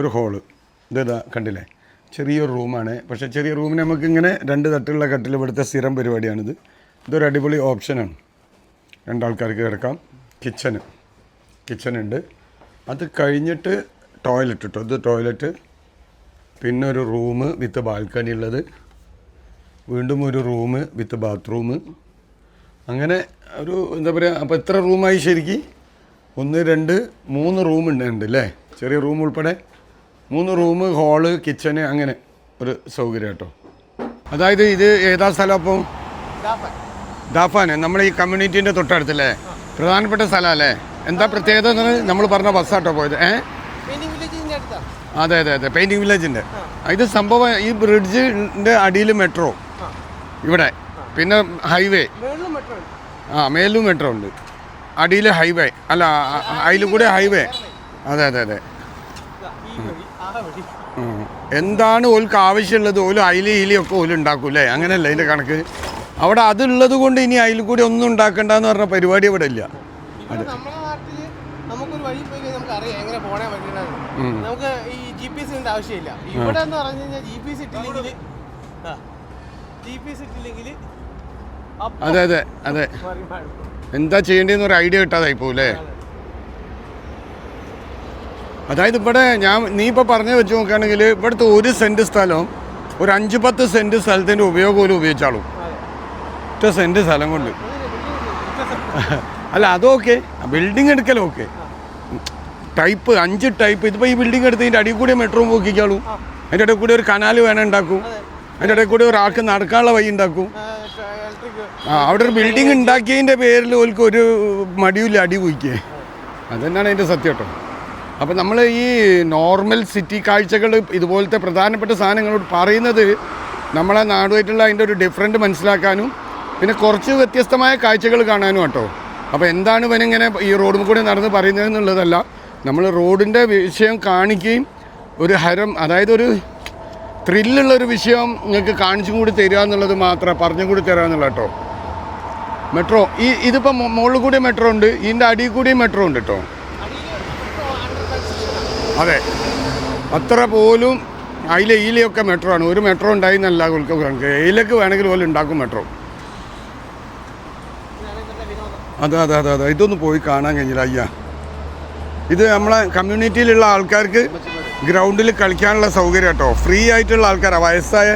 ഒരു ഹോൾ ഇതാ കണ്ടില്ലേ? ചെറിയൊരു റൂമാണ് പക്ഷേ ചെറിയ റൂമിന് നമുക്ക് ഇങ്ങനെ രണ്ട് തട്ടുള്ള കട്ടിൽ ഇവിടുത്തെ സ്ഥിരം പരിപാടിയാണിത്. ഇതൊരു അടിപൊളി ഓപ്ഷനാണ്. രണ്ടാൾക്കാർക്ക് കിടക്കാം കിച്ചന്. കിച്ചനുണ്ട്. അത് കഴിഞ്ഞിട്ട് ടോയ്ലറ്റ് കേട്ടോ ഇത് ടോയ്ലറ്റ്. പിന്നെ ഒരു റൂം വിത്ത് ബാൽക്കണി ഉള്ളത്. വീണ്ടും ഒരു റൂം വിത്ത് ബാത്റൂം. അങ്ങനെ ഒരു എന്താ പറയുക അപ്പോൾ എത്ര റൂമായി ശരിക്കും? ഒന്ന് രണ്ട് മൂന്ന് റൂം ഉണ്ട് അല്ലേ ചെറിയ റൂം ഉൾപ്പെടെ. മൂന്ന് റൂം ഹോൾ കിച്ചന് അങ്ങനെ ഒരു സൗകര്യം കേട്ടോ അതായത് ഇത് ഏതാ സ്ഥലം ദാഫൻ ദാഫാന് നമ്മുടെ ഈ കമ്മ്യൂണിറ്റീന്റെ തൊട്ടടുത്തല്ലേ? പ്രധാനപ്പെട്ട സ്ഥലമല്ലേ? എന്താ പ്രത്യേകത എന്ന് നമ്മൾ പറഞ്ഞ ബസ്സാട്ടോ പോയത് ഏ? അതെ അതെ അതെ പെയിന്റിങ് വില്ലേജിന്റെ ഇത് സംഭവം ഈ ബ്രിഡ്ജിന്റെ അടിയിൽ മെട്രോ ഇവിടെ. പിന്നെ ഹൈവേ ആ മേലും മെട്രോ ഉണ്ട്. അടിയിൽ ഹൈവേ അല്ല അതിൽ കൂടെ ഹൈവേ അതെ അതെ അതെ. എന്താണ് ഓൽക്ക് ആവശ്യമുള്ളത്? ഓൽ അയിലി ഇലിയൊക്കെ ഓൽ ഉണ്ടാക്കും അല്ലേ അങ്ങനെയല്ല അതിന്റെ കണക്ക്? അവിടെ അതുള്ളത് കൊണ്ട് ഇനി അതിൽ കൂടി ഒന്നും ഉണ്ടാക്കണ്ടെന്ന് പറഞ്ഞ പരിപാടി ഇവിടെ ഇല്ല. ഇവിടെ നമ്മുടെ നാട്ടിൽ നമുക്കൊരു വഴി പോയി കഴിഞ്ഞാൽ നമുക്ക് അറിയാം എങ്ങനെ പോണേ വഴിയുണ്ടെന്ന് നമുക്ക് ഈ ജി പി എസ് ആവശ്യമില്ല. ഇവിടെ എന്ന് പറഞ്ഞു കഴിഞ്ഞാൽ ജി പി എസ് ഇട്ടില്ലെങ്കിൽ ജി പി എസ് ഇട്ടില്ലെങ്കിൽ അതെ അതെ അതെ. എന്താ ചെയ്യേണ്ടതെന്ന് ഒരു ഐഡിയ കിട്ടാതായി പോലേ അതായത് ഇവിടെ ഞാൻ നീ ഇപ്പോൾ പറഞ്ഞു വെച്ച് നോക്കുകയാണെങ്കിൽ ഇവിടുത്തെ ഒരു സെന്റ് സ്ഥലം ഒരു അഞ്ച് പത്ത് സെന്റ് സ്ഥലത്തിന്റെ ഉപയോഗം പോലും ഉപയോഗിച്ചാളും. ഒറ്റ സെന്റ് സ്ഥലം കൊണ്ട്. അല്ല അതൊക്കെ ബിൽഡിംഗ് എടുക്കലോ ഓക്കെ ടൈപ്പ് അഞ്ച് ടൈപ്പ് ഇതിപ്പോൾ ഈ ബിൽഡിംഗ് എടുത്ത് ഇതിന്റെ അടിയിൽ കൂടി മെട്രോ പോക്കിക്കോളൂ അതിന്റെ ഇടയിൽ കൂടി ഒരു കനാൽ വേണം ഉണ്ടാക്കും. അതിന്റെ ഇടയിൽ കൂടി ഒരാൾക്ക് നടക്കാനുള്ള വഴി ഉണ്ടാക്കും. ആ അവിടെ ഒരു ബിൽഡിംഗ് ഉണ്ടാക്കിയതിന്റെ പേരിൽ ഓൽക്ക് ഒരു മടിയില്ല അടി കുയിക്കേ അതന്നെയാണ് അതിന്റെ സത്യം കേട്ടോ. അപ്പം നമ്മൾ ഈ നോർമൽ സിറ്റി കാഴ്ചകൾ ഇതുപോലത്തെ പ്രധാനപ്പെട്ട സാധനങ്ങളോട് പറയുന്നത് നമ്മളെ നാടുമായിട്ടുള്ള അതിന്റെ ഒരു ഡിഫറന്റ് മനസ്സിലാക്കാനും പിന്നെ കുറച്ച് വ്യത്യസ്തമായ കാഴ്ചകൾ കാണാനും കേട്ടോ അപ്പോൾ എന്താണ് ഇവനിങ്ങനെ ഈ റോഡിൽ കൂടി നടന്ന് പറയുന്നത് എന്നുള്ളതല്ല. നമ്മൾ റോഡിന്റെ വിഷയം കാണിക്കുകയും ഒരു ഹരം അതായത് ഒരു ത്രില്ലുള്ള ഒരു വിഷയം നിങ്ങൾക്ക് കാണിച്ചും കൂടി തരിക എന്നുള്ളത് മാത്രമേ പറഞ്ഞും കൂടി തരിക എന്നുള്ള കേട്ടോ മെട്രോ ഈ ഇതിപ്പോൾ മുകളിൽ കൂടി മെട്രോ ഉണ്ട് ഇതിന്റെ അടിയിൽ കൂടി മെട്രോ ഉണ്ട് കേട്ടോ അതെ. അത്ര പോലും അതിലെ ഈലയൊക്കെ മെട്രോ ആണ്. ഒരു മെട്രോ ഉണ്ടായി എന്നല്ല ഏയിലേക്ക് വേണമെങ്കിൽ പോലും ഉണ്ടാക്കും മെട്രോ. അതെ അതെ അതെ അതെ. ഇതൊന്ന് പോയി കാണാൻ കഴിഞ്ഞില്ല അയ്യാ. ഇത് നമ്മളെ കമ്മ്യൂണിറ്റിയിലുള്ള ആൾക്കാർക്ക് ഗ്രൗണ്ടിൽ കളിക്കാനുള്ള സൗകര്യം കേട്ടോ. ഫ്രീ ആയിട്ടുള്ള ആൾക്കാരാണ് വയസ്സായ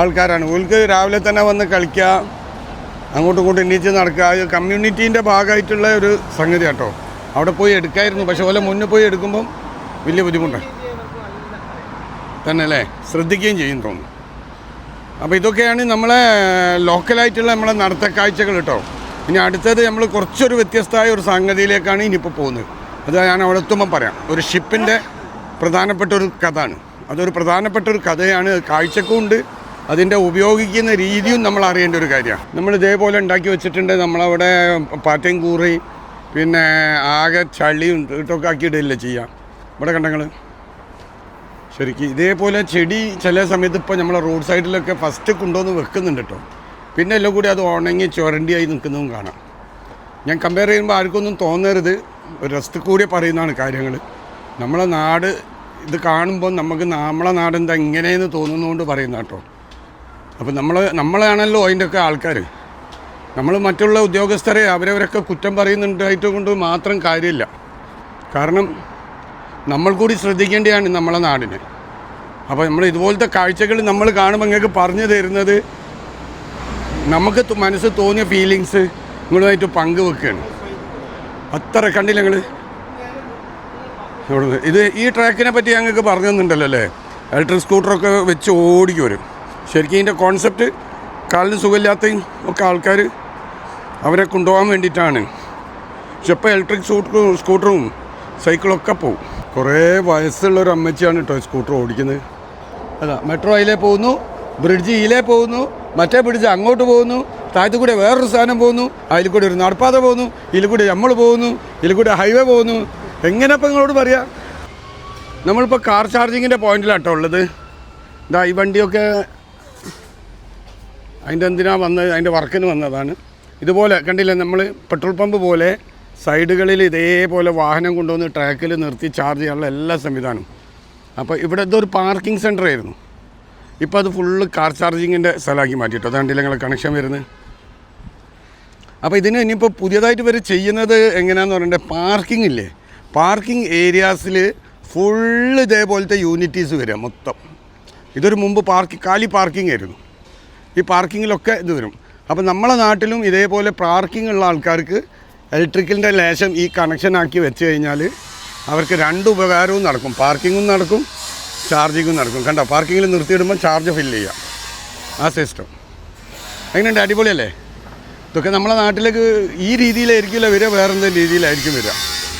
ആൾക്കാരാണ്. ഓൾക്ക് രാവിലെ തന്നെ വന്ന് കളിക്കാം അങ്ങോട്ടും ഇങ്ങോട്ടും എണീച്ച് നടക്കുക കമ്മ്യൂണിറ്റീന്റെ ഭാഗമായിട്ടുള്ള ഒരു സംഗതി കേട്ടോ. അവിടെ പോയി എടുക്കായിരുന്നു. പക്ഷെ ഓലെ മുന്നേ പോയി എടുക്കുമ്പം വലിയ ബുദ്ധിമുട്ടാണ് തന്നെ അല്ലേ ശ്രദ്ധിക്കുകയും ചെയ്യും തോന്നുന്നു. അപ്പോൾ ഇതൊക്കെയാണ് നമ്മളെ ലോക്കലായിട്ടുള്ള നമ്മളെ നടത്തക്കാഴ്ചകൾ കേട്ടോ. ഇനി അടുത്തത് നമ്മൾ കുറച്ചൊരു വ്യത്യസ്തമായ ഒരു സംഗതിയിലേക്കാണ് ഇനിയിപ്പോൾ പോകുന്നത്. അത് ഞാൻ അവിടെ എത്തുമ്പോൾ പറയാം. ഒരു ഷിപ്പിന്റെ പ്രധാനപ്പെട്ട ഒരു കഥയാണ്. അതൊരു പ്രധാനപ്പെട്ട ഒരു കഥയാണ്. കാഴ്ചക്കും ഉണ്ട്. അതിന്റെ ഉപയോഗിക്കുന്ന രീതിയും നമ്മൾ അറിയേണ്ട ഒരു കാര്യമാണ്. നമ്മൾ ഇതേപോലെ ഉണ്ടാക്കി വെച്ചിട്ടുണ്ട്. നമ്മളവിടെ പാറ്റയും കൂറി പിന്നെ ആകെ ചളിയും ഇട്ടൊക്കെ ആക്കിയിടില്ല ചെയ്യാം. ഇവിടെ കണ്ടങ്ങൾ ശരിക്കും ഇതേപോലെ ചെടി ചില സമയത്ത് ഇപ്പോൾ നമ്മളെ റോഡ് സൈഡിലൊക്കെ ഫസ്റ്റ് കൊണ്ടുവന്ന് വെക്കുന്നുണ്ട് കേട്ടോ. പിന്നെ എല്ലാം കൂടി അത് ഉണങ്ങി ചുരണ്ടിയായി നിൽക്കുന്നതും കാണാം. ഞാൻ കമ്പയർ ചെയ്യുമ്പോൾ ആർക്കൊന്നും തോന്നരുത്. ഒരു രസത്തിൽ കൂടി പറയുന്നതാണ് കാര്യങ്ങൾ. നമ്മളെ നാട് ഇത് കാണുമ്പോൾ നമുക്ക് നമ്മളെ നാട് എന്താ ഇങ്ങനെയെന്ന് തോന്നുന്നതുകൊണ്ട് പറയുന്ന കേട്ടോ. അപ്പോൾ നമ്മൾ നമ്മളാണല്ലോ അതിന്റെയൊക്കെ ആൾക്കാർ നമ്മൾ മറ്റുള്ള ഉദ്യോഗസ്ഥരെ അവരവരൊക്കെ കുറ്റം പറയുന്നുണ്ടായിട്ട് കൊണ്ട് മാത്രം കാര്യമില്ല. കാരണം നമ്മൾ കൂടി ശ്രദ്ധിക്കേണ്ടതാണ് നമ്മളെ നാടിനെ. അപ്പോൾ നമ്മൾ ഇതുപോലത്തെ കാഴ്ചകൾ നമ്മൾ കാണുമ്പോൾ നിങ്ങൾക്ക് പറഞ്ഞു തരുന്നത് നമുക്ക് മനസ്സിൽ മനസ്സ് തോന്നിയ ഫീലിങ്സ് നിങ്ങളുമായിട്ട് പങ്കുവെക്കുകയാണ്. അത്ര കണ്ടില്ല ഞങ്ങൾ ഇത് ഈ ട്രാക്കിനെ പറ്റി ഞങ്ങൾക്ക് പറഞ്ഞു തന്നിട്ടുണ്ടല്ലോ അല്ലേ? ഇലക്ട്രിക് സ്കൂട്ടറൊക്കെ വെച്ച് ഓടിക്കും വരും ശരിക്കും ഇതിന്റെ കോൺസെപ്റ്റ് കാലിന് സുഖമില്ലാത്തയും ഒക്കെ ആൾക്കാർ അവരെ കൊണ്ടുപോകാൻ വേണ്ടിയിട്ടാണ്. പക്ഷെ ഇപ്പോൾ ഇലക്ട്രിക് സ്കൂട്ടറും സ്കൂട്ടറും സൈക്കിളൊക്കെ പോകും കുറേ വയസ്സുള്ള ഒരു അമ്മച്ചിയാണ് കേട്ടോ സ്കൂട്ടർ ഓടിക്കുന്നത്. അതാ മെട്രോ അതിലേ പോകുന്നു. ബ്രിഡ്ജ് ഇതിലേ പോകുന്നു മറ്റേ ബ്രിഡ്ജ് അങ്ങോട്ട് പോകുന്നു താഴത്തു കൂടെ വേറൊരു സാധനം പോകുന്നു അതിൽ കൂടെ ഒരു നടപ്പാത പോകുന്നു ഇതിൽ കൂടെ നമ്മൾ പോകുന്നു ഇതിൽ കൂടെ ഹൈവേ പോകുന്നു. എങ്ങനെ ഇപ്പം നിങ്ങളോട് പറയാം? നമ്മളിപ്പോൾ കാർ ചാർജിങ്ങിന്റെ പോയിന്റിലാട്ടോ ഉള്ളത്. ഇതാ ഈ വണ്ടിയൊക്കെ അതിന്റെ എന്തിനാ വന്നത് അതിന്റെ വർക്കിന് വന്നതാണ്. ഇതുപോലെ കണ്ടില്ലേ നമ്മൾ പെട്രോൾ പമ്പ് പോലെ സൈഡുകളിൽ ഇതേപോലെ വാഹനം കൊണ്ടുവന്ന് ട്രാക്കിൽ നിർത്തി ചാർജ് ചെയ്യാനുള്ള എല്ലാ സംവിധാനവും. അപ്പോൾ ഇവിടെ ഇതൊരു പാർക്കിംഗ് സെന്റർ ആയിരുന്നു. ഇപ്പോൾ അത് ഫുള്ള് കാർ ചാർജിങ്ങിന്റെ സ്ഥലമാക്കി മാറ്റിയിട്ടോ? അതാണ്ടില്ല ഞങ്ങൾ കണക്ഷൻ വരുന്നത്? അപ്പോൾ ഇതിന് ഇനിയിപ്പോൾ പുതിയതായിട്ട് ഇവർ ചെയ്യുന്നത് എങ്ങനെയാണെന്ന് പറയണ്ടേ പാർക്കിംഗ് ഇല്ലേ? പാർക്കിംഗ് ഏരിയാസിൽ ഫുള്ള് ഇതേപോലത്തെ യൂണിറ്റീസ് വരിക മൊത്തം. ഇതൊരു മുമ്പ് പാർക്ക് കാലി പാർക്കിംഗ് ആയിരുന്നു. ഈ പാർക്കിങ്ങിലൊക്കെ ഇത് വരും. അപ്പോൾ നമ്മളെ നാട്ടിലും ഇതേപോലെ പാർക്കിംഗ് ഉള്ള ആൾക്കാർക്ക് ഇലക്ട്രിക്കലിന്റെ ലേശം ഈ കണക്ഷൻ ആക്കി വെച്ച് കഴിഞ്ഞാൽ അവർക്ക് രണ്ട് ഉപകാരവും നടക്കും. പാർക്കിങ്ങും നടക്കും. ചാർജിങ്ങും നടക്കും. കണ്ടോ പാർക്കിങ്ങിൽ നിർത്തിയിടുമ്പോൾ ചാർജ് ഫില്ല് ചെയ്യാം. ആ സിസ്റ്റം എങ്ങനെയുണ്ട്? അടിപൊളിയല്ലേ? ഇതൊക്കെ നമ്മളെ നാട്ടിലേക്ക് ഈ രീതിയിലായിരിക്കില്ല വരിക വേറെ എന്തെങ്കിലും രീതിയിലായിരിക്കും വരിക.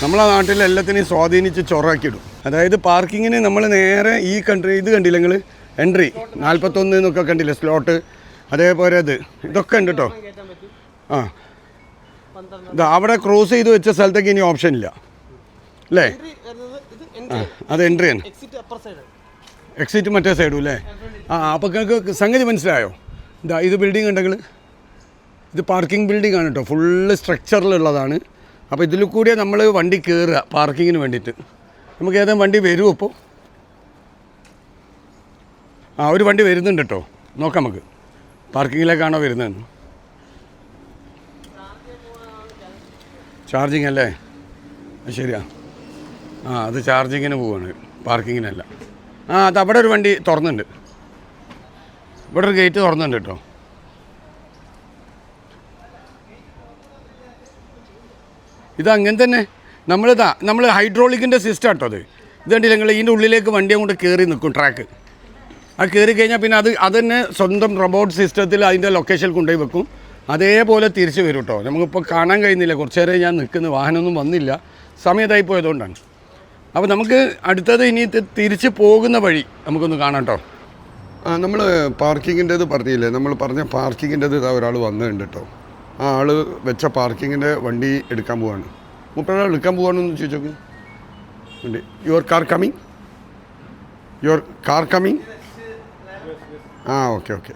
നമ്മളെ നാട്ടിൽ എല്ലാത്തിനെയും സ്വാധീനിച്ച് ചൊറാക്കിയിടും അതായത് പാർക്കിങ്ങിന് നമ്മൾ നേരെ ഈ കൺട്രി ഇത് കണ്ടില്ല നിങ്ങൾ എൻട്രി നാൽപ്പത്തൊന്ന് എന്നൊക്കെ കണ്ടില്ലേ? സ്ലോട്ട് അതേപോലെ ഇത്. ഇതൊക്കെ ഉണ്ട് കേട്ടോ ആ. ഇത് അവിടെ ക്രോസ് ചെയ്ത് വെച്ച സ്ഥലത്തേക്ക് ഇനി ഓപ്ഷൻ ഇല്ല. അല്ലേ? അത് എൻട്രി ആണ്. എക്സിറ്റ് മറ്റേ സൈഡും അല്ലേ ആ അപ്പോൾ നിങ്ങൾക്ക് സംഗതി മനസ്സിലായോ? ഇതാ ഇത് ബിൽഡിംഗ് ഉണ്ടെങ്കിൽ ഇത് പാർക്കിംഗ് ബിൽഡിംഗ് ആണ് കേട്ടോ ഫുള്ള് സ്ട്രക്ചറിലുള്ളതാണ് അപ്പോൾ ഇതിൽ കൂടിയാണ് നമ്മൾ വണ്ടി കയറുക പാർക്കിങ്ങിന് വേണ്ടിയിട്ട്. നമുക്ക് ഏതെങ്കിലും വണ്ടി വരുമോ ഇപ്പോൾ ആ ഒരു വണ്ടി വരുന്നുണ്ട് കേട്ടോ നോക്കാം നമുക്ക്. പാർക്കിങ്ങിലേക്കാണോ വരുന്നതെന്ന്. ചാർജിങ് അല്ലേ? ശരിയാ. ആ അത് ചാർജിങ്ങിന് പോവാണ്. പാർക്കിങ്ങിനല്ല ആ അത് അവിടെ ഒരു വണ്ടി തുറന്നുണ്ട്. ഇവിടെ ഒരു ഗേറ്റ് തുറന്നുണ്ട് കേട്ടോ അങ്ങനെ തന്നെ. നമ്മളിതാ നമ്മൾ ഹൈഡ്രോളിക്കിന്റെ സിസ്റ്റം കേട്ടോ അത്. ഇത് കണ്ടില്ല നിങ്ങൾ ഇതിന്റെ ഉള്ളിലേക്ക് വണ്ടി അങ്ങോട്ട് കയറി നിൽക്കും ട്രാക്ക് ആ കയറി കഴിഞ്ഞാൽ പിന്നെ അത് അത് തന്നെ സ്വന്തം റോബോട്ട് സിസ്റ്റത്തിൽ അതിന്റെ ലൊക്കേഷനിൽ കൊണ്ടുപോയി വെക്കും. അതേപോലെ തിരിച്ചു വരും കേട്ടോ നമുക്കിപ്പോൾ കാണാൻ കഴിയുന്നില്ല. കുറച്ച് നേരം ഞാൻ നിൽക്കുന്ന. വാഹനമൊന്നും വന്നില്ല. സമയത്തായി പോയതുകൊണ്ടാണ്. അപ്പോൾ നമുക്ക് അടുത്തത് ഇനി തിരിച്ച് പോകുന്ന വഴി നമുക്കൊന്ന് കാണാം കേട്ടോ. നമ്മൾ പാർക്കിങ്ങിന്റെത് പറഞ്ഞില്ലേ? നമ്മൾ പറഞ്ഞ പാർക്കിങ്ങിന്റെത് ഇതാ ഒരാൾ വന്നിട്ടുണ്ട് കേട്ടോ. ആ ആൾ വെച്ച പാർക്കിങ്ങിന്റെ വണ്ടി എടുക്കാൻ പോവാണ്. മുപ്പത് എടുക്കാൻ പോവാണെന്ന് ചോദിച്ചോക്ക് വണ്ടി. Your car coming your car coming ആ ഓക്കെ ഓക്കെ.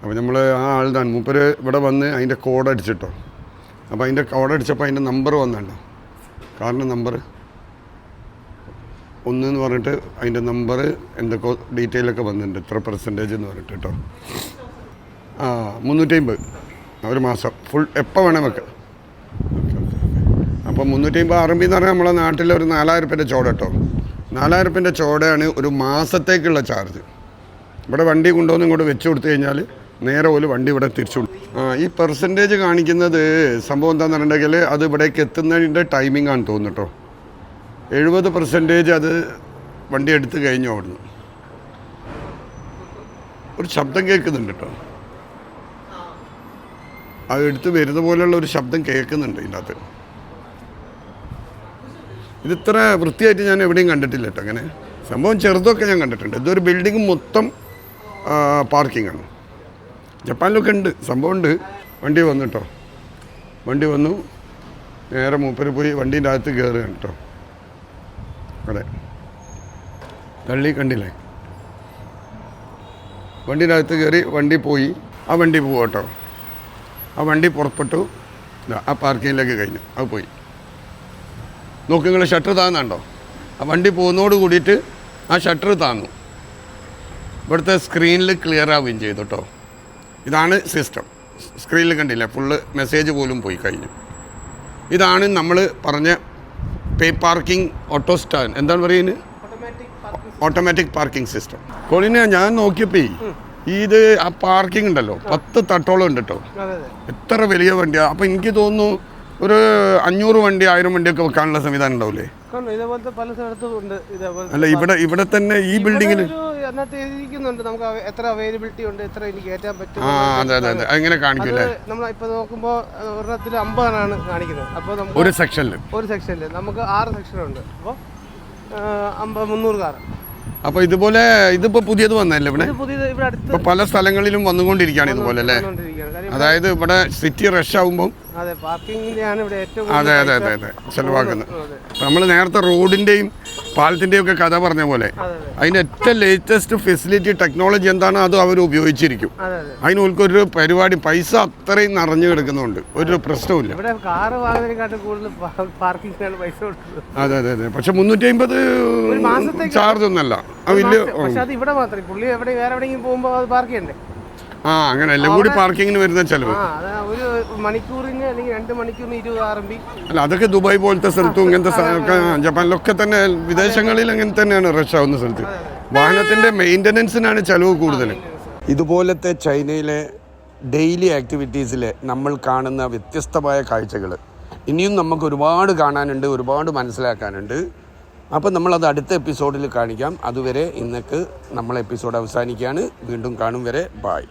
അപ്പോൾ നമ്മൾ ആ ആൾ തന്നെ മൂപ്പര് ഇവിടെ വന്ന് അതിന്റെ കോഡ് അടിച്ചിട്ടോ. അപ്പോൾ അതിന്റെ കോഡ് അടിച്ചപ്പോൾ അതിന്റെ നമ്പർ വന്നല്ലോ കാറിന്റെ നമ്പർ. ഒന്ന് എന്ന് പറഞ്ഞിട്ട് അതിന്റെ നമ്പർ എന്തൊക്കെ ഡീറ്റെയിലൊക്കെ വന്നിട്ടുണ്ട്. എത്ര പെർസെന്റേജ് എന്ന് പറഞ്ഞിട്ട് കേട്ടോ. ആ മുന്നൂറ്റമ്പത്. ഒരു മാസം. ഫുൾ എപ്പോൾ വേണേൽ വെക്കാം. അപ്പോൾ മുന്നൂറ്റമ്പത് ആർ എം എന്ന് പറഞ്ഞാൽ നമ്മളെ നാട്ടിലെ ഒരു നാലായിരം റുപ്യന്റെ ചോട കേട്ടോ. നാലായിരം റുപ്യന്റെ ചോടയാണ് ഒരു മാസത്തേക്കുള്ള ചാർജ്. ഇവിടെ വണ്ടി കൊണ്ടുവന്ന് ഇങ്ങോട്ട് വെച്ച് കൊടുത്തു കഴിഞ്ഞാൽ നേരെ പോലെ വണ്ടി ഇവിടെ തിരിച്ചു ഈ പെർസെന്റേജ് കാണിക്കുന്നത് സംഭവം എന്താണെന്ന് പറഞ്ഞിട്ടുണ്ടെങ്കിൽ അത് ഇവിടേക്ക് എത്തുന്നതിന്റെ ടൈമിംഗ് ആണ് തോന്നുന്നു കേട്ടോ എഴുപത് പെർസെന്റേജ് അത് വണ്ടി എടുത്ത് കഴിഞ്ഞു അവിടുന്ന്. ഒരു ശബ്ദം കേൾക്കുന്നുണ്ട് കേട്ടോ അത് എടുത്ത് വരുന്ന പോലെയുള്ള ഒരു ശബ്ദം കേൾക്കുന്നുണ്ട് ഇതിന്റെ അകത്ത് ഇത് ഇത്ര വൃത്തിയായിട്ട് ഞാൻ എവിടെയും കണ്ടിട്ടില്ല കേട്ടോ അങ്ങനെ. സംഭവം ചെറുതൊക്കെ ഞാൻ കണ്ടിട്ടുണ്ട്. ഇതൊരു ബിൽഡിംഗ് മൊത്തം പാർക്കിംഗ് ആണ്. ജപ്പാനിലൊക്കെ ഉണ്ട്. സംഭവമുണ്ട്. വണ്ടി വന്നു കേട്ടോ വണ്ടി വന്നു. നേരെ മൂപ്പര് പോയി വണ്ടീന്റെ അകത്ത് കയറുകയാണ് കേട്ടോ അതെ തള്ളി കണ്ടില്ലേ? വണ്ടീന്റെ അകത്ത് കയറി വണ്ടി പോയി. ആ വണ്ടി പോകും കേട്ടോ ആ വണ്ടി പുറപ്പെട്ടു. ആ പാർക്കിങ്ങിലേക്ക് കഴിഞ്ഞു. അത് പോയി. നോക്ക് നിങ്ങൾ ഷട്ടർ താന്നുണ്ടോ ആ വണ്ടി പോകുന്നതോട് കൂടിയിട്ട് ആ ഷട്ടർ താന്നു ഇവിടുത്തെ സ്ക്രീനിൽ ക്ലിയർ ആവുകയും ചെയ്തു കേട്ടോ ഇതാണ് സിസ്റ്റം സ്ക്രീനിൽ കണ്ടില്ല? ഫുള്ള് മെസ്സേജ് പോലും പോയി കഴിഞ്ഞു. ഇതാണ് നമ്മൾ പറഞ്ഞ പേ പാർക്കിംഗ് ഓട്ടോ സ്റ്റാൻഡ് എന്താണ് പറയുന്നത്? ഓട്ടോമാറ്റിക് പാർക്കിംഗ് സിസ്റ്റം കോളിനെ ഞാൻ നോക്കിയപ്പോ ഇത് ആ പാർക്കിംഗ് ഉണ്ടല്ലോ. പത്ത് തട്ടോളം ഉണ്ട് കേട്ടോ എത്ര വലിയ വണ്ടിയാണ് അപ്പം എനിക്ക് തോന്നുന്നു ഒരു അഞ്ഞൂറ് വണ്ടി ആയിരം വണ്ടിയൊക്കെ വെക്കാനുള്ള സംവിധാനം ഉണ്ടാവില്ലേ അല്ല ഇവിടെ ഇവിടെ തന്നെ ഈ ബിൽഡിങ്ങിൽ അതിനകത്ത് നമുക്ക് എത്ര അവൈലബിലിറ്റി ഉണ്ട് എത്ര എനിക്ക് കയറ്റാൻ പറ്റും ആ അതെ അതെ അതെ. അങ്ങനെ കാണിക്കില്ലേ നമ്മൾ ഇപ്പൊ നോക്കുമ്പോൾ ഒരെണ്ണത്തിൽ അമ്പതാണ് കാണിക്കുന്നത്. അപ്പോൾ നമുക്ക് ഒരു സെക്ഷനിൽ ഒരു സെക്ഷനിൽ നമുക്ക് ആറ് സെക്ഷൻ ഉണ്ട്. അപ്പോൾ അമ്പത് മുന്നൂറ് കാർ അപ്പോൾ ഇതുപോലെ ഇതിപ്പോൾ പുതിയത് വന്നല്ലേ ഇവിടെ? ഇപ്പോൾ പല സ്ഥലങ്ങളിലും വന്നുകൊണ്ടിരിക്കുകയാണ് ഇതുപോലെ അല്ലേ? അതായത് ഇവിടെ സിറ്റി റഷ് ആകുമ്പോൾ അതെ അതെ അതെ അതെ ചെലവാക്കുന്നത്. നമ്മൾ നേരത്തെ റോഡിന്റെയും പാലത്തിന്റെയും ഒക്കെ കഥ പറഞ്ഞ പോലെ അതെ അതെ. അതിന്റെ ഏറ്റവും ലേറ്റസ്റ്റ് ഫെസിലിറ്റി ടെക്നോളജി എന്താണോ അത് അവർ ഉപയോഗിച്ചിരിക്കും. അതെ അതെ. അതിന് ഒരു പരിപാടി പൈസ അത്രയും നിറഞ്ഞു കിടക്കുന്നുണ്ട്. ഒരു പ്രശ്നവുമില്ല. അതെ അതെ അതെ. പക്ഷെ മുന്നൂറ്റി അമ്പത് ചാർജ് ഒന്നല്ല. വലിയ ഇവിടെ മാത്രമേ പുള്ളി എവിടെ വേറെ എവിടെയെങ്കിലും പോകുമ്പോൾ അത് പാർക്ക് ചെയ്യണ്ടേ? ആ അങ്ങനെ എല്ലാം കൂടി പാർക്കിങ്ങിന് വരുന്ന ചെലവ്. ഒരു മണിക്കൂറിന് അല്ലെങ്കിൽ രണ്ട് മണിക്കൂറിന് ഇരുപത് ആർ എം ബി. അല്ല അതൊക്കെ ദുബായ് പോലത്തെ സ്ഥലത്തും ഇങ്ങനത്തെ ജപ്പാനിലൊക്കെ തന്നെ വിദേശങ്ങളിൽ അങ്ങനെ തന്നെയാണ് റഷ് ആവുന്ന സ്ഥലത്ത്. വാഹനത്തിന്റെ മെയിന്റനൻസിനാണ് ചെലവ് കൂടുതൽ ഇതുപോലത്തെ ചൈനയിലെ ഡെയിലി ആക്ടിവിറ്റീസിൽ നമ്മൾ കാണുന്ന വ്യത്യസ്തമായ കാഴ്ചകൾ ഇനിയും നമുക്ക് ഒരുപാട് കാണാനുണ്ട് ഒരുപാട് മനസ്സിലാക്കാനുണ്ട്. അപ്പോൾ നമ്മളത് അടുത്ത എപ്പിസോഡിൽ കാണിക്കാം. അതുവരെ ഇന്നക്ക് നമ്മൾ എപ്പിസോഡ് അവസാനിക്കുകയാണ്. വീണ്ടും കാണും വരെ. ബായ്